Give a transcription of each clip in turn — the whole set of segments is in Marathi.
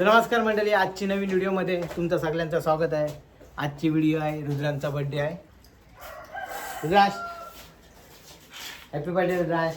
तर नमस्कार मंडळी आजची नवीन व्हिडिओमध्ये तुमचं सगळ्यांचं स्वागत आहे. आजची व्हिडिओ आहे रुद्रांचा बर्थडे आहे. रुद्राश. Happy birthday Rudransh.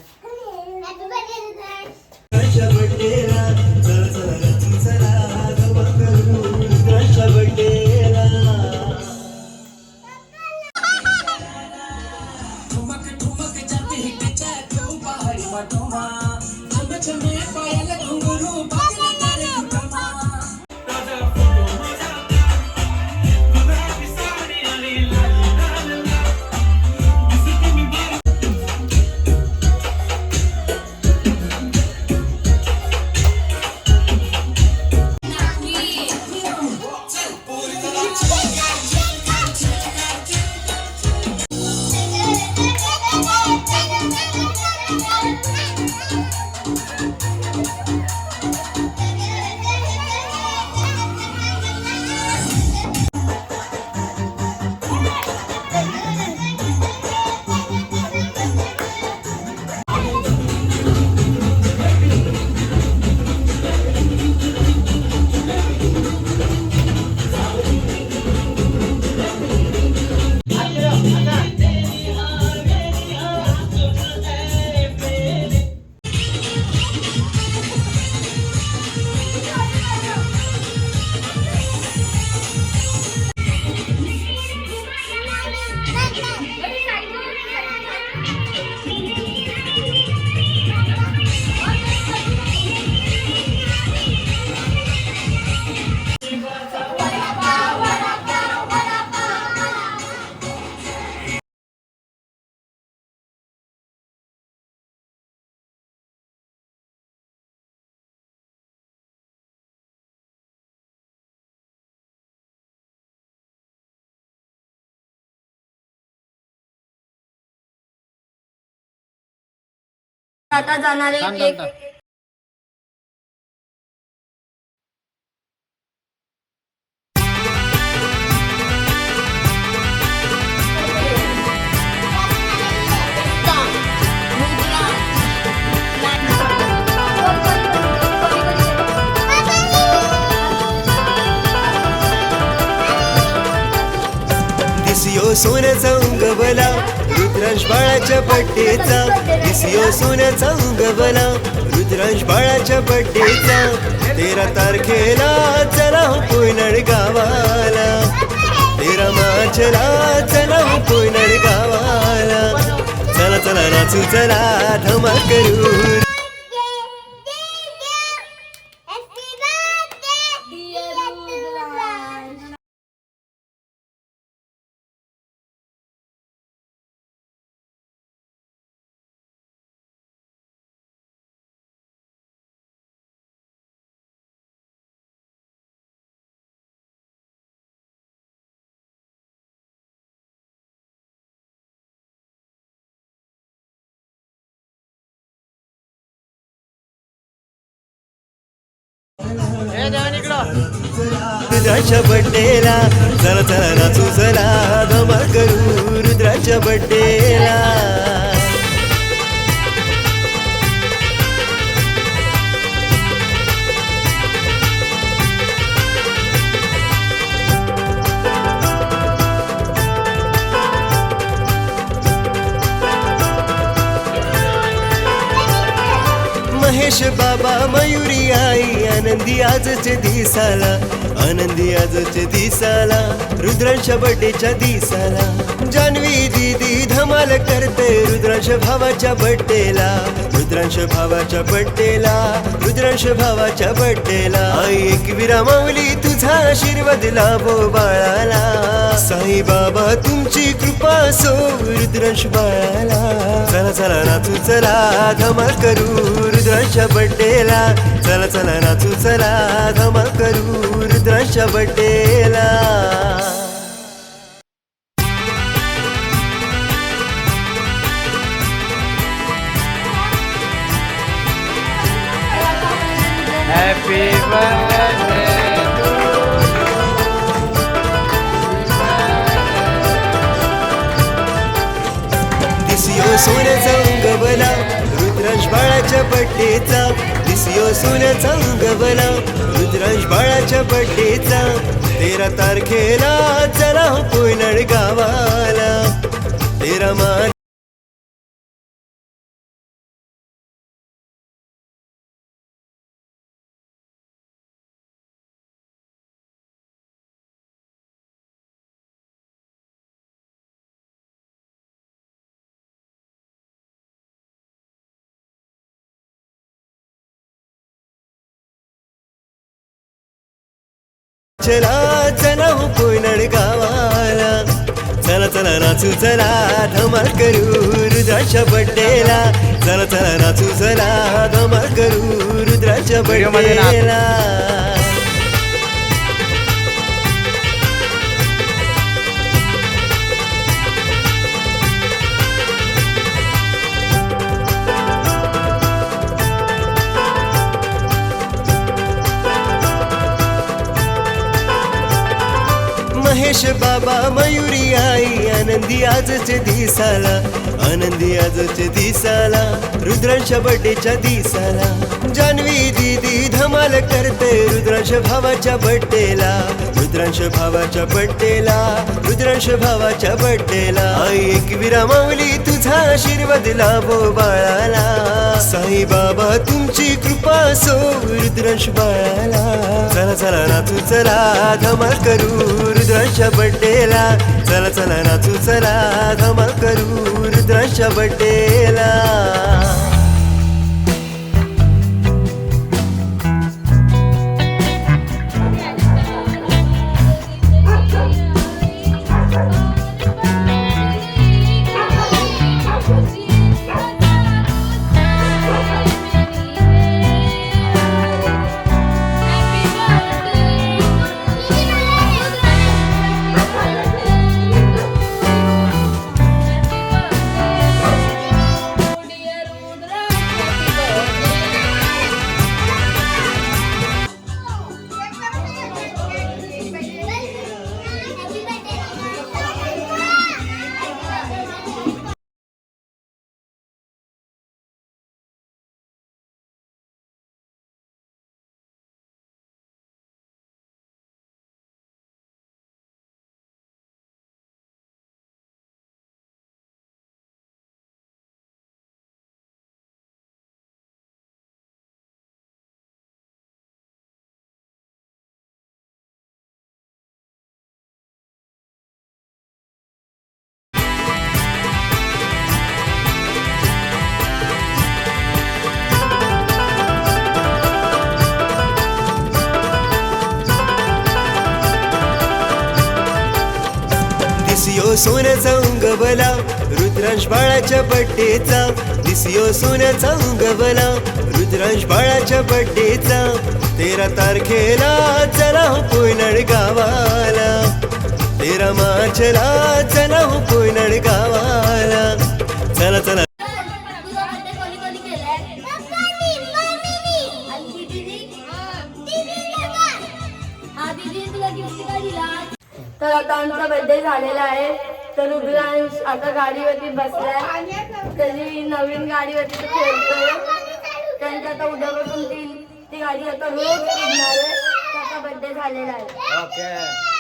आता जाणारे थांब, सोन्याचा उंगवला रुद्रांश बाळाच्या बड्डेचा. दिसियो सोन्याचा उंगवला रुद्रांश बाळाच्या बड्डेचा. तेरा तारखेला चला हो कोयनाड गावाला तेरा मार्चला चला हो कोयनाड गावाला चला चला नाचू चला धमा करू. रुद्राच्या बड्डेला चला चला नाचू चला धमा करू रुद्राच्या बड्डेला. बाबा मयुरी आई आनंदी आजचे दिसाला आनंदी आजचे दिसाला रुद्रांश बड्डेच्या दिसाला. जान्हवी दीदी धमाल करते रुद्रांश भावाच्या बड्डेला रुद्रांश भावाच्या बड्डेला रुद्रांश भावाच्या बड्डेला. आई एक विरामावली तुझा आशीर्वाद लाभो बाळाला. साई बाबा तुमची कृपा सो रुद्रश बाळाला चला चला नाचू चला धमाल करू रुद्राच्या बड्डेला. चला चला नाचू चला धमाल करू रुद्राच्या बड्डेला. सोन्याचा उंगवला रुद्रांश बाळाच्या बड्डेचा दिसियो सोन्याचा अंगवला रुद्रांश बाळाच्या बड्डेचा तेरा तारखेला चला हो गावाला तेरा मार्च चला चला हो कोयनाड गावाला चला चला नाचू चला धमाल करू रुद्राच्या बड्डेला. चला चला नाचू चला धमाल करू रुद्राच्या. बड्डेला. गणेश बाबा मयुरी आई आनंदी आजचे दिसाला आनंदी आजचे दिसाला रुद्रांश बड्डेच्या दिसाला. जान्हवी दीदी धमाल करते रुद्रांश भावाच्या बड्डेला रुद्रांश भावाच्या बड्डेला रुद्रांश भावाच्या बड्डेला. आई एकविरा माऊली तुझा आशीर्वाद लाभो बाळाला. साई बाबा तुमची कृपा सो रुद्रांश बाळाला. चला चला नाचू चला धमाल करू रुद्रांश बड्डेला. चला चला नाचू चला धमाल करू रुद्रांश बड्डेला. सोन्याचा उंगवला रुद्रांश बाळाच्या बड्डेचा. दिसियो सोन्याचा उंगवला रुद्रांश बाळाच्या बड्डेचा. तेरा तारखेला चला हो कोयनाड गावाला तेरा मार्चला चला हो कोयनाड गावाला चला चला. तर आता आमचा बर्थडे झालेला आहे. तर रुद्रांश आता गाडीवरती बसलाय. त्याची नवीन गाडीवरती तो खेळतोय. त्यांची आता उद्यापासून ती ती गाडी आता रोज फिरणार आहे. त्याचा बर्थडे झालेला आहे.